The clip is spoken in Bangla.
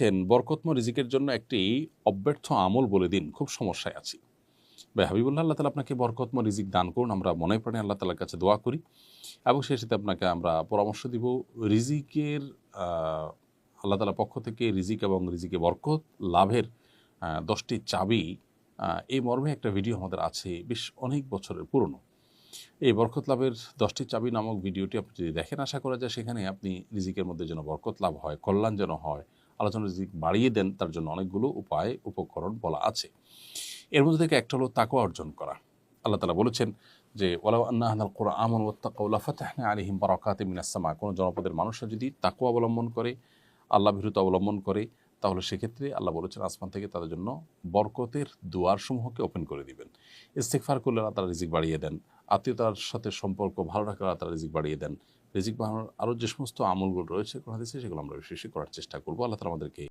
লিখেছেন বরকতম রিজিকের জন্য একটি অব্যর্থ আমল বলে দিন, খুব সমস্যায় আছি। ভাই হাবিবুল্লাহ, আল্লাহ তালা আপনাকে বরকতম রিজিক দান করুন। আমরা মনে প্রাণে আল্লাহ তালার কাছে দোয়া করি এবং সেই সাথে আপনাকে আমরা পরামর্শ দিব, রিজিকের আল্লাহ তালার পক্ষ থেকে রিজিক এবং রিজিকে বরকত লাভের দশটি চাবি এই মর্মে একটা ভিডিও আমাদের আছে বেশ অনেক বছরের পুরনো। এই বরকত লাভের দশটি চাবি নামক ভিডিওটি আপনি যদি দেখেন, আশা করা যায় সেখানে আপনি রিজিকের মধ্যে যেন বরকত লাভ হয়, কল্যাণ যেন হয় আলোচনা দিক বাড়িয়ে দেন, তার জন্য অনেকগুলো উপায়, উপকরণ বলা আছে। এর মধ্যে থেকে একটা হলো তাকুয়া অর্জন করা। আল্লাহ তালা বলেছেন যে ওলাউ আন্না আহনাল কোরআন আমন ওত্তাকাউলা ফাতাহনা আলিহিম বারাকাতে মিনাসামা কোনো জনপদের মানুষরা যদি তাকুয়া অবলম্বন করে, আল্লাহ ভীরুতা অবলম্বন করে তাহলে সেক্ষেত্রে আল্লাহ বলেছেন, আসমান থেকে তাদের জন্য বরকতের দুয়ারসমূহকে ওপেন করে দিবেন। ইস্তেকফার করলে আল্লাহ তারা রিজিক বাড়িয়ে দেন। আত্মীয়তার সাথে সম্পর্ক ভালো রাখলে আল্লাহ তারা রিজিক বাড়িয়ে দেন। রিজিক বাড়ানোর আরও যে সমস্ত আমলগুলো রয়েছে কোনো হাদিসে, সেগুলো আমরা বিশেষ বেশি করার চেষ্টা করব। আল্লাহ তালা আমাদেরকে